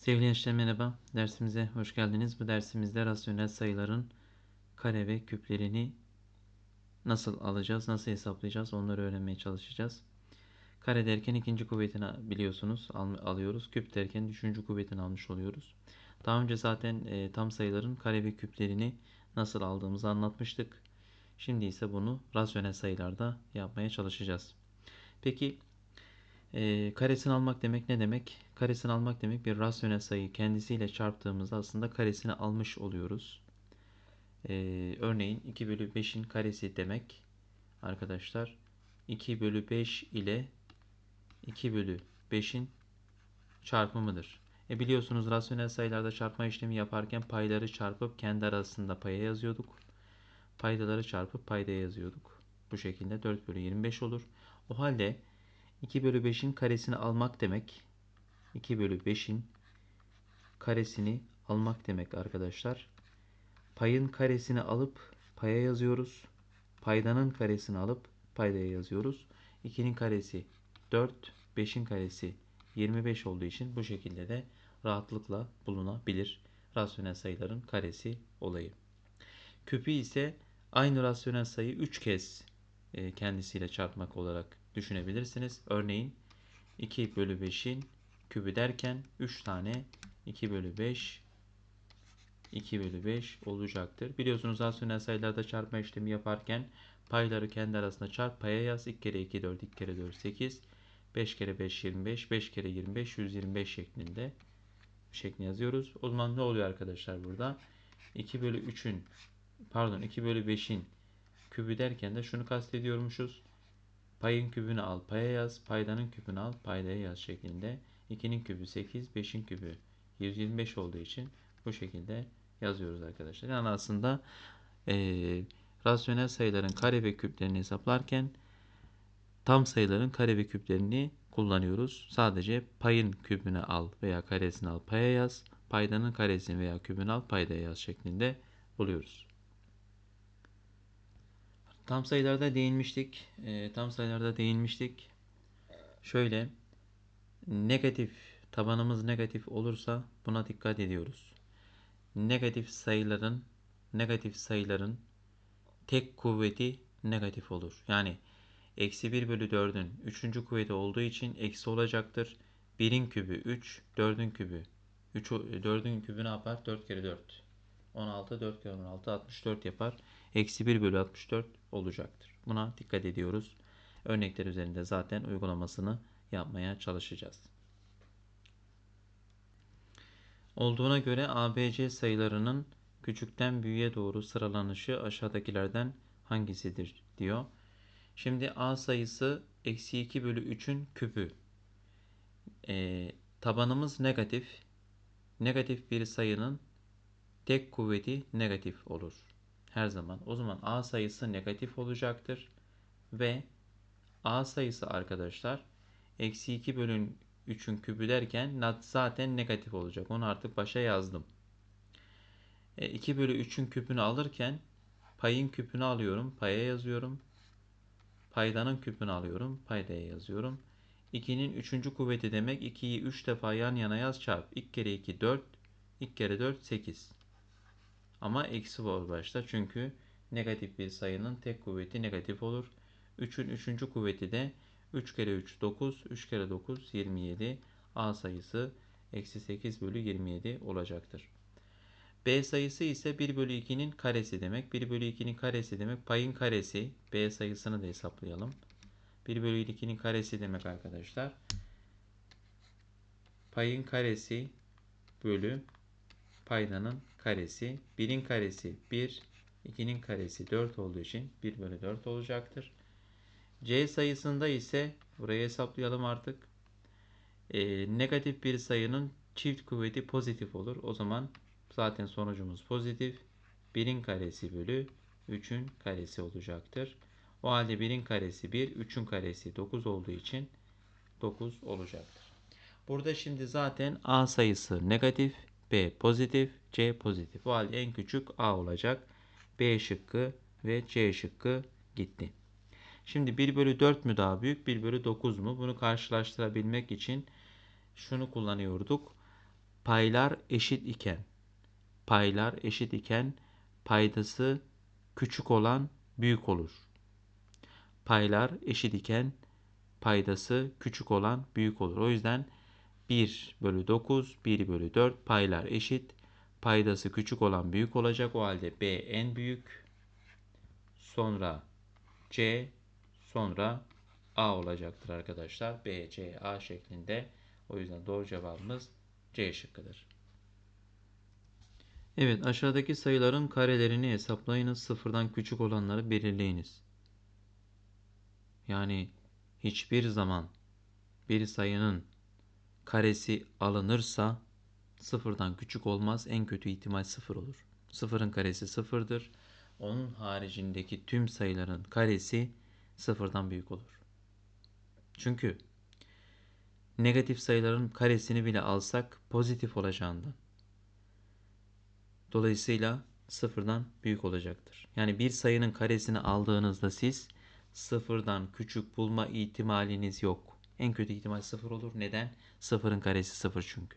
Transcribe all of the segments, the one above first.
Sevgili gençler merhaba. Dersimize hoş geldiniz. Bu dersimizde rasyonel sayıların kare ve küplerini nasıl alacağız, nasıl hesaplayacağız onları öğrenmeye çalışacağız. Kare derken ikinci kuvvetini biliyorsunuz al- alıyoruz. Küp derken üçüncü kuvvetini almış oluyoruz. Daha önce zaten e, tam sayıların kare ve küplerini nasıl aldığımızı anlatmıştık. Şimdi ise bunu rasyonel sayılarda yapmaya çalışacağız. Peki e, karesini almak demek ne demek? Karesini almak demek bir rasyonel sayı kendisiyle çarptığımızda aslında karesini almış oluyoruz. E, örneğin 2 bölü 5'in karesi demek arkadaşlar 2 bölü 5 ile 2 bölü 5'in çarpımıdır. E biliyorsunuz rasyonel sayılarda çarpma işlemi yaparken payları çarpıp kendi arasında paya yazıyorduk. Paydaları çarpıp paydaya yazıyorduk. Bu şekilde 4 bölü 25 olur. O halde 2 bölü 5'in karesini almak demek 2 bölü 5'in karesini almak demek arkadaşlar. Payın karesini alıp paya yazıyoruz. Paydanın karesini alıp paydaya yazıyoruz. 2'nin karesi 4, 5'in karesi 25 olduğu için bu şekilde de rahatlıkla bulunabilir. Rasyonel sayıların karesi olayı. Küpü ise aynı rasyonel sayı 3 kez e, kendisiyle çarpmak olarak düşünebilirsiniz. Örneğin 2 bölü 5'in kübü derken 3 tane 2 bölü 5 2 bölü 5 olacaktır. Biliyorsunuz rasyonel sayılarda çarpma işlemi yaparken payları kendi arasında çarp paya yaz. 2 kere 2 4 2 kere 4 8 5 kere 5 25 5 kere 25 125 şeklinde şeklinde yazıyoruz. O zaman ne oluyor arkadaşlar burada? 2 bölü 3'ün pardon 2 bölü 5'in kübü derken de şunu kastediyormuşuz. Payın kübünü al paya yaz. Paydanın kübünü al paydaya yaz şeklinde. 2'nin kübü 8, 5'in kübü 125 olduğu için bu şekilde yazıyoruz arkadaşlar. Yani aslında e, rasyonel sayıların kare ve küplerini hesaplarken tam sayıların kare ve küplerini kullanıyoruz. Sadece payın kübünü al veya karesini al paya yaz. Paydanın karesini veya kübünü al paydaya yaz şeklinde buluyoruz. Tam sayılarda değinmiştik. E, tam sayılarda değinmiştik. Şöyle negatif tabanımız negatif olursa buna dikkat ediyoruz. Negatif sayıların negatif sayıların tek kuvveti negatif olur. Yani eksi 1 bölü 4'ün 3. kuvveti olduğu için eksi olacaktır. 1'in kübü 3, 4'ün kübü 3, 4'ün kübü ne yapar? 4 kere 4. 16, 4 kere 16, 64 yapar. Eksi 1 bölü 64 olacaktır. Buna dikkat ediyoruz. Örnekler üzerinde zaten uygulamasını yapmaya çalışacağız. Olduğuna göre ABC sayılarının küçükten büyüğe doğru sıralanışı aşağıdakilerden hangisidir diyor. Şimdi A sayısı eksi 2 bölü 3'ün küpü. Ee, tabanımız negatif. Negatif bir sayının tek kuvveti negatif olur. Her zaman. O zaman A sayısı negatif olacaktır. Ve A sayısı arkadaşlar eksi 2 bölü 3'ün kübü derken zaten negatif olacak. Onu artık başa yazdım. E, 2 bölü 3'ün küpünü alırken payın küpünü alıyorum. Paya yazıyorum. Paydanın küpünü alıyorum. Paydaya yazıyorum. 2'nin 3. kuvveti demek 2'yi 3 defa yan yana yaz çarp. 2 kere 2 4. 2 kere 4 8. Ama eksi var başta çünkü negatif bir sayının tek kuvveti negatif olur. 3'ün 3. kuvveti de 3 kere 3 9, 3 kere 9 27. A sayısı eksi 8 bölü 27 olacaktır. B sayısı ise 1 bölü 2'nin karesi demek. 1 bölü 2'nin karesi demek. Payın karesi. B sayısını da hesaplayalım. 1 bölü 2'nin karesi demek arkadaşlar. Payın karesi bölü paydanın karesi. 1'in karesi 1, 2'nin karesi 4 olduğu için 1 bölü 4 olacaktır. C sayısında ise burayı hesaplayalım artık. E, negatif bir sayının çift kuvveti pozitif olur. O zaman zaten sonucumuz pozitif. 1'in karesi bölü 3'ün karesi olacaktır. O halde 1'in karesi 1, 3'ün karesi 9 olduğu için 9 olacaktır. Burada şimdi zaten A sayısı negatif, B pozitif, C pozitif. O halde en küçük A olacak. B şıkkı ve C şıkkı gitti. Şimdi 1 bölü 4 mü daha büyük 1 bölü 9 mu? Bunu karşılaştırabilmek için şunu kullanıyorduk. paylar eşit iken paylar eşit iken paydası küçük olan büyük olur. Paylar eşit iken paydası küçük olan büyük olur. O yüzden 1 bölü 9, 1 bölü 4 paylar eşit. Paydası küçük olan büyük olacak. O halde B en büyük. Sonra C, sonra A olacaktır arkadaşlar. B, C, A şeklinde. O yüzden doğru cevabımız C şıkkıdır. Evet aşağıdaki sayıların karelerini hesaplayınız. Sıfırdan küçük olanları belirleyiniz. Yani hiçbir zaman bir sayının karesi alınırsa sıfırdan küçük olmaz. En kötü ihtimal sıfır olur. Sıfırın karesi sıfırdır. Onun haricindeki tüm sayıların karesi sıfırdan büyük olur. Çünkü negatif sayıların karesini bile alsak pozitif olacağından. Dolayısıyla sıfırdan büyük olacaktır. Yani bir sayının karesini aldığınızda siz sıfırdan küçük bulma ihtimaliniz yok. En kötü ihtimal sıfır olur. Neden? Sıfırın karesi sıfır çünkü.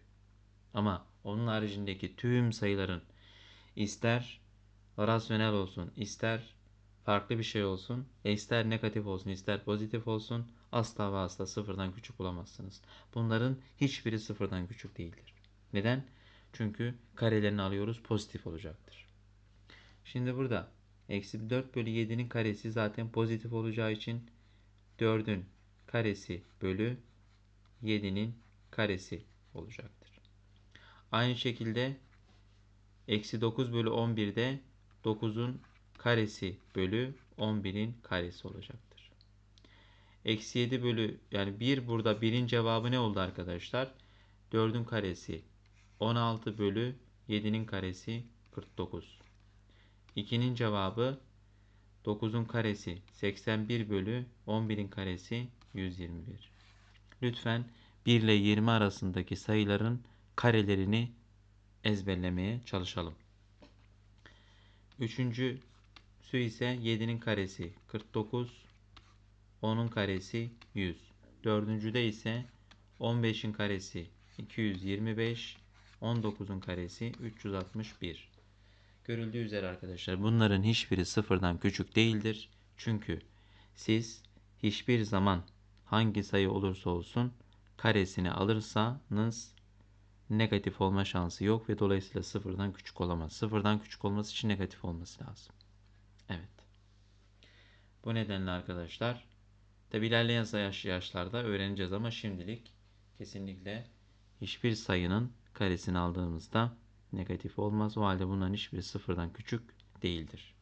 Ama onun haricindeki tüm sayıların ister rasyonel olsun, ister farklı bir şey olsun, ister negatif olsun, ister pozitif olsun asla ve asla sıfırdan küçük bulamazsınız. Bunların hiçbiri sıfırdan küçük değildir. Neden? Çünkü karelerini alıyoruz pozitif olacaktır. Şimdi burada eksi 4 bölü 7'nin karesi zaten pozitif olacağı için 4'ün karesi bölü 7'nin karesi olacaktır. Aynı şekilde eksi 9 bölü 11'de 9'un karesi bölü 11'in karesi olacaktır. Eksi 7 bölü yani 1 burada 1'in cevabı ne oldu arkadaşlar? 4'ün karesi 16 bölü 7'nin karesi 49. 2'nin cevabı 9'un karesi 81 bölü 11'in karesi 121. Lütfen 1 ile 20 arasındaki sayıların karelerini ezberlemeye çalışalım. Üçüncüsü ise 7'nin karesi 49, 10'un karesi 100. Dördüncüde ise 15'in karesi 225, 19'un karesi 361. Görüldüğü üzere arkadaşlar bunların hiçbiri sıfırdan küçük değildir. Çünkü siz hiçbir zaman hangi sayı olursa olsun karesini alırsanız negatif olma şansı yok ve dolayısıyla sıfırdan küçük olamaz. Sıfırdan küçük olması için negatif olması lazım. Evet. Bu nedenle arkadaşlar tabi ilerleyen yaş yaşlarda öğreneceğiz ama şimdilik kesinlikle hiçbir sayının karesini aldığımızda negatif olmaz. O halde bunların hiçbiri sıfırdan küçük değildir.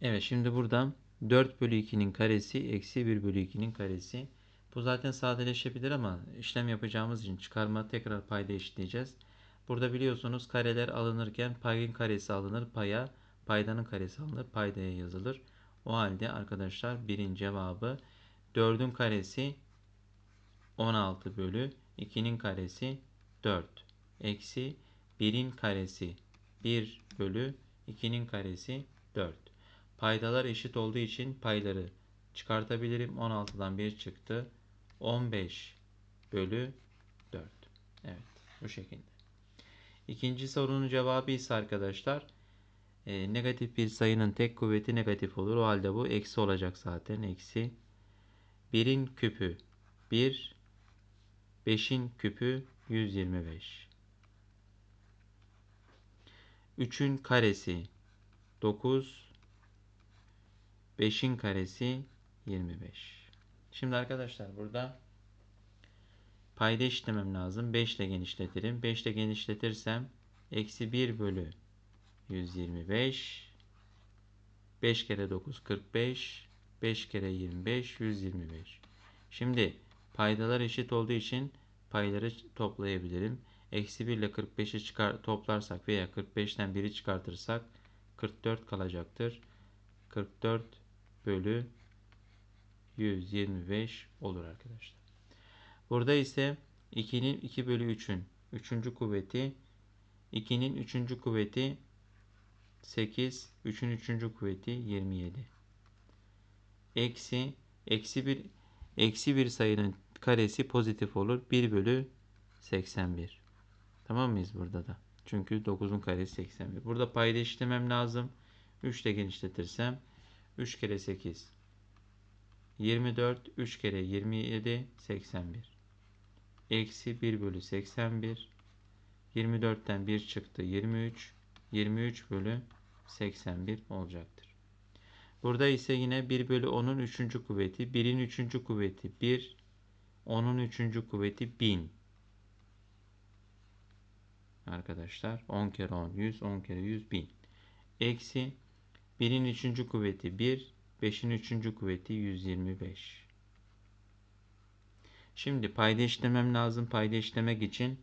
Evet şimdi burada 4 bölü 2'nin karesi eksi 1 bölü 2'nin karesi. Bu zaten sadeleşebilir ama işlem yapacağımız için çıkarma tekrar payda eşitleyeceğiz. Burada biliyorsunuz kareler alınırken payın karesi alınır paya, paydanın karesi alınır paydaya yazılır. O halde arkadaşlar birin cevabı 4'ün karesi 16 bölü 2'nin karesi 4 eksi 1'in karesi 1 bölü 2'nin karesi 4. Paydalar eşit olduğu için payları çıkartabilirim. 16'dan 1 çıktı. 15 bölü 4. Evet bu şekilde. İkinci sorunun cevabı ise arkadaşlar e, negatif bir sayının tek kuvveti negatif olur. O halde bu eksi olacak zaten. Eksi 1'in küpü 1 5'in küpü 125. 3'ün karesi 9. 5'in karesi 25. Şimdi arkadaşlar burada payda işlemem lazım. 5 ile genişletirim. 5 ile genişletirsem eksi 1 bölü 125 5 kere 9 45 5 kere 25 125. Şimdi paydalar eşit olduğu için payları toplayabilirim. Eksi 1 ile 45'i çıkar, toplarsak veya 45'ten 1'i çıkartırsak 44 kalacaktır. 44 bölü 125 olur arkadaşlar. Burada ise 2'nin 2 bölü 3'ün 3. kuvveti 2'nin 3. kuvveti 8 3'ün 3. kuvveti 27 eksi eksi bir eksi bir sayının karesi pozitif olur. 1 bölü 81. Tamam mıyız burada da? Çünkü 9'un karesi 81. Burada payda işlemem lazım. 3 ile genişletirsem 3 kere 8 24 3 kere 27 81 eksi 1 bölü 81 24'ten 1 çıktı 23 23 bölü 81 olacaktır. Burada ise yine 1 bölü 10'un 3. kuvveti 1'in 3. kuvveti 1 10'un 3. kuvveti 1000 arkadaşlar 10 kere 10 100 10 kere 100 1000 eksi 1'in 3. kuvveti 1 5'in 3. kuvveti 125 Şimdi payda işlemem lazım. Payda işlemek için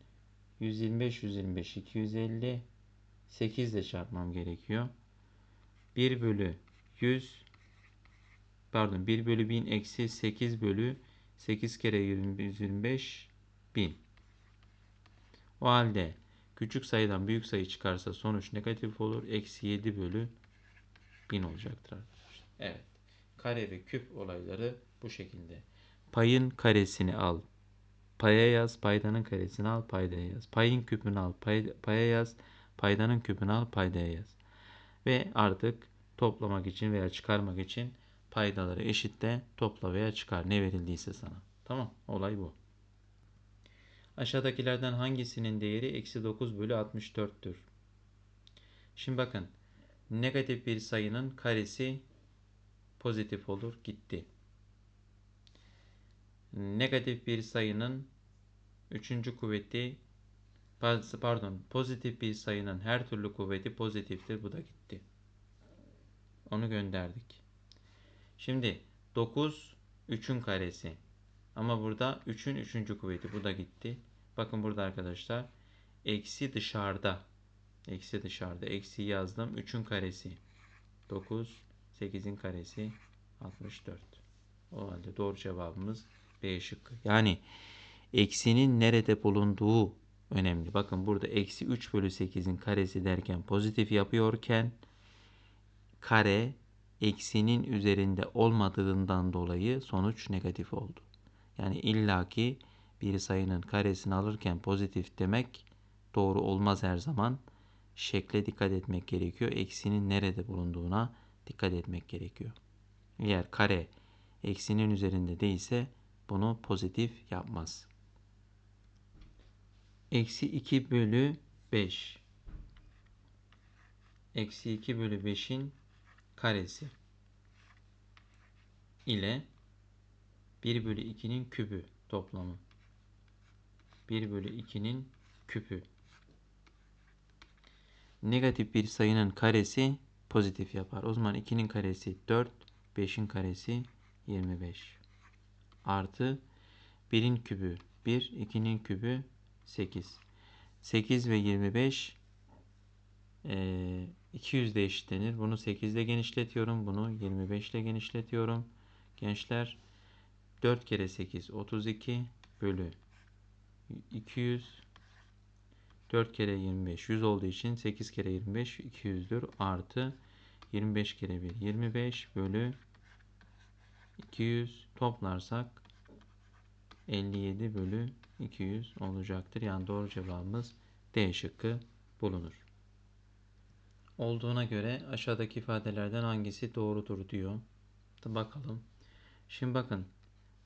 125 125 250 8 ile çarpmam gerekiyor. 1 bölü 100 pardon 1 bölü 1000 eksi 8 bölü 8 kere 125 1000. O halde küçük sayıdan büyük sayı çıkarsa sonuç negatif olur. Eksi 7 bölü 1000 olacaktır arkadaşlar. Evet. Kare ve küp olayları bu şekilde. Payın karesini al. Paya yaz. Paydanın karesini al. Paydaya yaz. Payın küpünü al. Pay, paya yaz. Paydanın küpünü al. Paydaya yaz. Ve artık toplamak için veya çıkarmak için paydaları eşitle topla veya çıkar. Ne verildiyse sana. Tamam. Olay bu. Aşağıdakilerden hangisinin değeri eksi 9 bölü 64'tür? Şimdi bakın. Negatif bir sayının karesi pozitif olur. Gitti. Negatif bir sayının üçüncü kuvveti pardon pozitif bir sayının her türlü kuvveti pozitiftir. Bu da gitti. Onu gönderdik. Şimdi 9 3'ün karesi. Ama burada 3'ün 3. kuvveti. Bu da gitti. Bakın burada arkadaşlar. Eksi dışarıda. Eksi dışarıda. Eksi yazdım. 3'ün karesi. 9. 8'in karesi. 64. O halde doğru cevabımız B şıkkı. Yani eksinin nerede bulunduğu önemli. Bakın burada eksi 3 bölü 8'in karesi derken pozitif yapıyorken kare eksinin üzerinde olmadığından dolayı sonuç negatif oldu. Yani illaki bir sayının karesini alırken pozitif demek doğru olmaz her zaman. Şekle dikkat etmek gerekiyor. Eksinin nerede bulunduğuna dikkat etmek gerekiyor. Eğer kare eksinin üzerinde değilse bunu pozitif yapmaz. Eksi 2 bölü 5. Eksi 2 bölü 5'in karesi ile 1 bölü 2'nin küpü toplamı. 1 bölü 2'nin küpü. Negatif bir sayının karesi pozitif yapar. O zaman 2'nin karesi 4, 5'in karesi 25. Artı 1'in kübü 1, 2'nin kübü 8. 8 ve 25 e, 200 de eşitlenir. Bunu 8 ile genişletiyorum. Bunu 25 ile genişletiyorum. Gençler 4 kere 8 32 bölü 200 4 kere 25 100 olduğu için 8 kere 25 200'dür. Artı 25 kere 1 25 bölü 200 toplarsak 57 bölü 200 olacaktır. Yani doğru cevabımız D şıkkı bulunur. Olduğuna göre aşağıdaki ifadelerden hangisi doğrudur diyor. Bakalım. Şimdi bakın.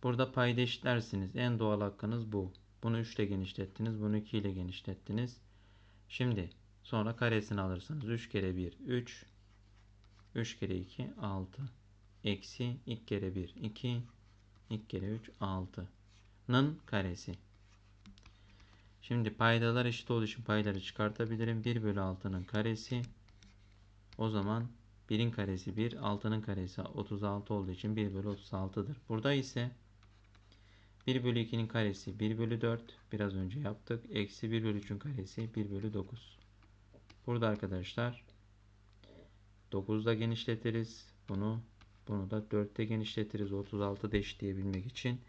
Burada payda eşitlersiniz. En doğal hakkınız bu. Bunu 3 ile genişlettiniz. Bunu 2 ile genişlettiniz. Şimdi sonra karesini alırsınız. 3 kere 1 3 3 kere 2 6 eksi 2 kere 1 2 2 kere 3 6'nın karesi. Şimdi paydalar eşit olduğu için payları çıkartabilirim. 1 bölü 6'nın karesi. O zaman 1'in karesi 1, 6'nın karesi 36 olduğu için 1 bölü 36'dır. Burada ise 1 bölü 2'nin karesi 1 bölü 4. Biraz önce yaptık. Eksi 1 bölü 3'ün karesi 1 bölü 9. Burada arkadaşlar 9'da genişletiriz. Bunu bunu da 4'te genişletiriz. 36 da eşitleyebilmek için.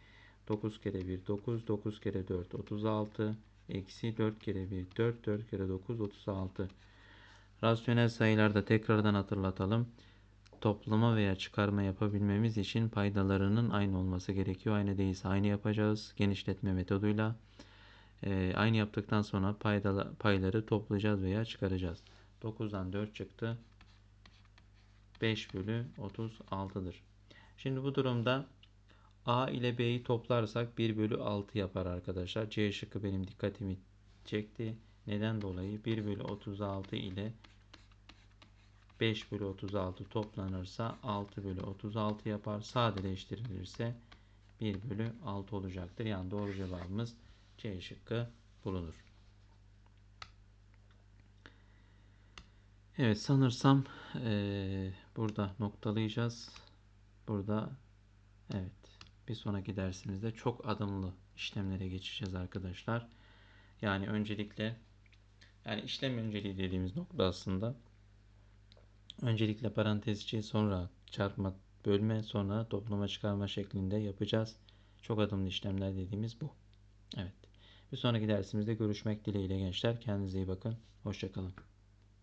9 kere 1 9. 9 kere 4 36. Eksi 4 kere 1 4. 4 kere 9 36. Rasyonel sayılarda tekrardan hatırlatalım. Toplama veya çıkarma yapabilmemiz için paydalarının aynı olması gerekiyor. Aynı değilse aynı yapacağız. Genişletme metoduyla. Ee, aynı yaptıktan sonra paydalar, payları toplayacağız veya çıkaracağız. 9'dan 4 çıktı. 5 bölü 36'dır. Şimdi bu durumda A ile B'yi toplarsak 1 bölü 6 yapar arkadaşlar. C şıkkı benim dikkatimi çekti. Neden dolayı? 1 bölü 36 ile 5 bölü 36 toplanırsa 6 bölü 36 yapar. Sadeleştirilirse 1 bölü 6 olacaktır. Yani doğru cevabımız C şıkkı bulunur. Evet sanırsam eee, burada noktalayacağız. Burada evet bir sonraki dersimizde çok adımlı işlemlere geçeceğiz arkadaşlar. Yani öncelikle yani işlem önceliği dediğimiz nokta aslında öncelikle parantez içi sonra çarpma bölme sonra toplama çıkarma şeklinde yapacağız. Çok adımlı işlemler dediğimiz bu. Evet. Bir sonraki dersimizde görüşmek dileğiyle gençler. Kendinize iyi bakın. Hoşçakalın.